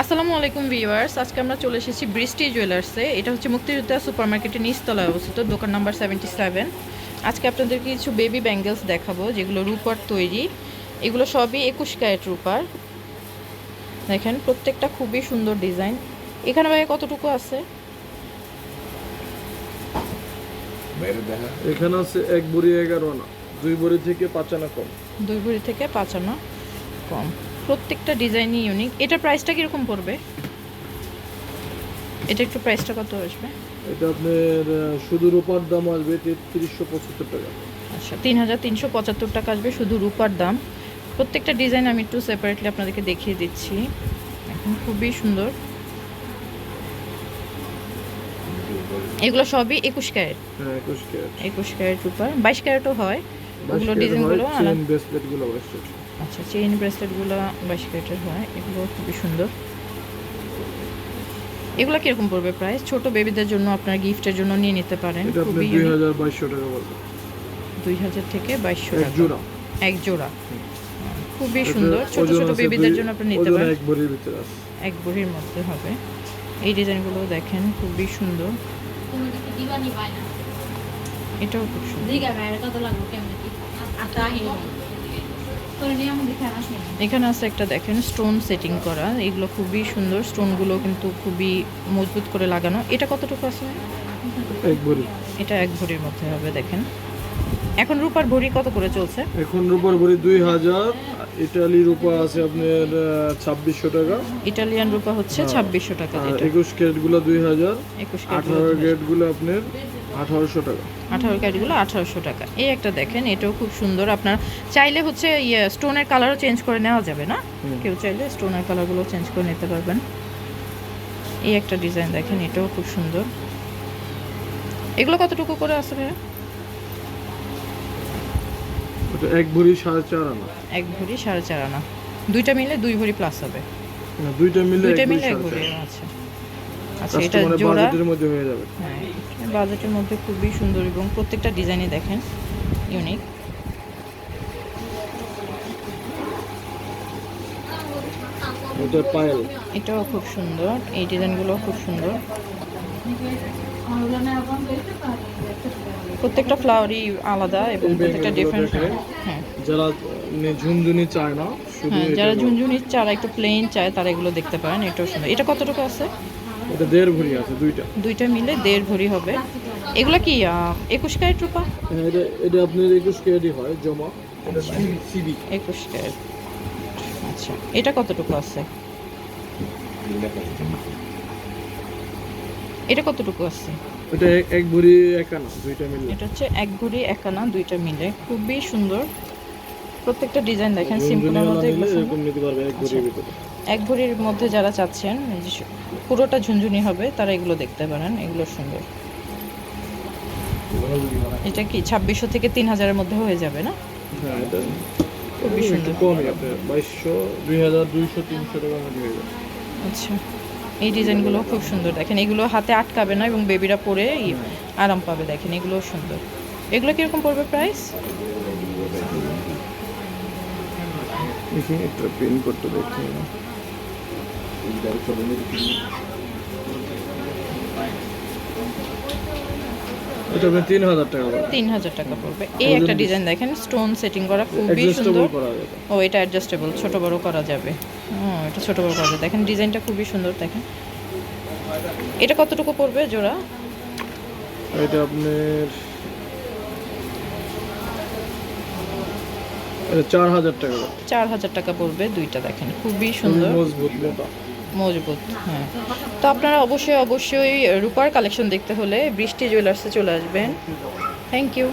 আসসালামু আলাইকুম ভিউয়ার্স আজকে আমরা চলে এসেছি বৃষ্টি জুয়েলার্সে। এটা হচ্ছে মুক্তিযোদ্ধা সুপার মার্কেটের নিচতলায় অবস্থিত দোকান নাম্বার সেভেন্টি সেভেন আজকে আপনাদেরকে কিছু বেবি ব্যাঙ্গেলস দেখাবো যেগুলো রূপার তৈরি। এগুলো সবই একুশ ক্যারেট রূপার। দেখেন প্রত্যেকটা খুবই সুন্দর ডিজাইন। এখানে ভাই কতটুকু আছে? এখানে আছে এক বড়ি এগারো আনা দুই বড়ি থেকে পাঁচ আনা কম। দুই ভরি থেকে পাঁচ আনা কম। প্রত্যেকটা ডিজাইনই ইউনিক এটার প্রাইসটা কীরকম পড়বে? এটা একটু প্রাইসটা কত আসবে? এটা আপনার শুধু রূপার দাম আসবে তেত্রিশশো পঁচাত্তর টাকা। আচ্ছা তিন হাজার তিনশো পঁচাত্তর টাকা আসবে শুধু রূপার দাম। প্রত্যেকটা ডিজাইন আমি একটু সেপারেটলি আপনাদেরকে দেখিয়ে দিচ্ছি। এখন খুবই সুন্দর। এগুলো সবই একুশ ক্যারেট। হ্যাঁ একুশ ক্যারেট। একুশ ক্যারেট রূপার। বাইশ ক্যারেটও হয়। ওগুলো ডিজাইনগুলো আচ্ছা চেইন ব্রেসলেটগুলো বাইশ ক্যারেটের হয় এগুলো খুবই সুন্দর। এগুলো কীরকম পড়বে প্রাইস ছোট বেবিদের জন্য আপনার গিফটের জন্য নিয়ে নিতে পারেন খুবই দুই হাজার বাইশশো টাকা পড়বে দুই হাজার থেকে বাইশশো এক টাকা। জোড়া। এক জোড়া। খুবই সুন্দর। ছোট ছোট বেবিদের জন্য আপনি নিতে পারেন। এক বড়ির ভিতরে আছে। এক বড়ির মধ্যে হবে। এই ডিজাইনগুলো দেখেন খুবই সুন্দর। এটাও খুব সুন্দর। এখানে আছে একটা দেখেন স্টোন সেটিং করা। এগুলো খুবই সুন্দর। স্টোনগুলো কিন্তু খুবই মজবুত করে লাগানো। এটা কতটুকু আছে? এক বড়ি এটা এক ভরির মধ্যে হবে দেখেন। এখন রূপার ভরি কত করে চলছে? এখন রূপার ভরি দুই হাজার। ইটালি রূপা আছে আপনার ছাব্বিশশো টাকা। ইটালিয়ান রূপা হচ্ছে হ্যাঁ। ছাব্বিশশো টাকা একুশ ক্যারেটগুলো দুই হাজার। একুশ আঠারো ক্যারেটগুলো আপনার আঠারোশো টাকা। আঠারো ক্যারেটগুলো আঠারোশো টাকা। এই একটা দেখেন এটাও খুব সুন্দর। আপনার চাইলে হচ্ছে ইয়ে স্টোনের কালারও চেঞ্জ করে নেওয়া যাবে না? কেউ চাইলে স্টোনের কালারগুলো চেঞ্জ করে নিতে পারবেন। এই একটা ডিজাইন দেখেন এটাও খুব সুন্দর। এগুলো কতটুকু করে আছে ভাইয়া? এক ভরি সাড়ে চার আনা। এক ভরি সাড়ে চার আনা। দুইটা মিলে দুই ভরি প্লাস হবে। দুইটা মিলে দুইটা মিলে এক ভরি আচ্ছা আচ্ছা এটা জোড়া। বাজেটের মধ্যে হয়ে যাবে। হ্যাঁ বাজেটের মধ্যে খুবই সুন্দর এবং প্রত্যেকটা ডিজাইনই দেখেন ইউনিক এটাও খুব সুন্দর এই ডিজাইনগুলো খুব সুন্দর। প্রত্যেকটা ফ্লাওয়ারই আলাদা এবং প্রত্যেকটা ডিফারেন্ট হ্যাঁ। যারা মানে ঝুনঝুনি চায় না হ্যাঁ যারা। ঝুনঝুনির চারা একটু প্লেন চায় তারা এগুলো দেখতে পারেন এটাও সুন্দর। এটা কতটুকু আছে? এটা দেড় ভরি আছে দুইটা। দুইটা মিলে দেড় ভরি হবে। এগুলো কি একুশ ক্যারেট রূপা? হ্যাঁ এটা এটা আপনার একুশ কেডি হয় জমা। এটা সিবি একুশ ক্যারেট। আচ্ছা এটা কতটুকু আছে? এটা কতটুকু আছে? এটা এক- ভরি এক আনা দুইটা মিলে। এটা হচ্ছে এক ভরি এক আনা দুইটা মিলে। খুবই সুন্দর। প্রত্যেকটা ডিজাইন দেখেন সিম্পলের মধ্যে। এরকম নিতে পারবে এক ভরির ভিতরে। এক ভরির মধ্যে যারা চাচ্ছেন পুরোটা ঝুনঝুনি হবে তারা এগুলো দেখতে পারেন এগুলো সুন্দর। এটা কি ছাব্বিশশো থেকে তিন হাজারের মধ্যে হয়ে যাবে না? হ্যাঁ খুবই সুন্দর। বাইশশো দুই হাজার দুইশো তিনশো টাকার মধ্যে হয়ে যাবে। আচ্ছা এই ডিজাইনগুলো খুব সুন্দর। দেখেন এগুলো হাতে আটকাবে না এবং বেবিরা পরে আরাম পাবে দেখেন এগুলো সুন্দর। এগুলো কীরকম পড়বে প্রাইস? দেখি এটা আপনার তিন হাজার টাকা পড়বে। তিন হাজার টাকা পড়বে। এই একটা ডিজাইন দেখেন স্টোন সেটিং করা খুবই সুন্দর। ও এটা অ্যাডজাস্টেবল ছোট বড় করা যাবে। ও এটা ছোট বড় করা যাবে। দেখেন ডিজাইনটা খুবই সুন্দর দেখেন। এটা কতটুকু পড়বে জোড়া? এটা আপনার চার হাজার টাকা। চার হাজার টাকা পড়বে দুইটা দেখেন। খুবই খুবই সুন্দর। মজবুত মোটা মজবুত হ্যাঁ। তো আপনারা অবশ্যই অবশ্যই রূপার কালেকশন দেখতে হলে বৃষ্টি জুয়েলার্সে চলে আসবেন। Thank you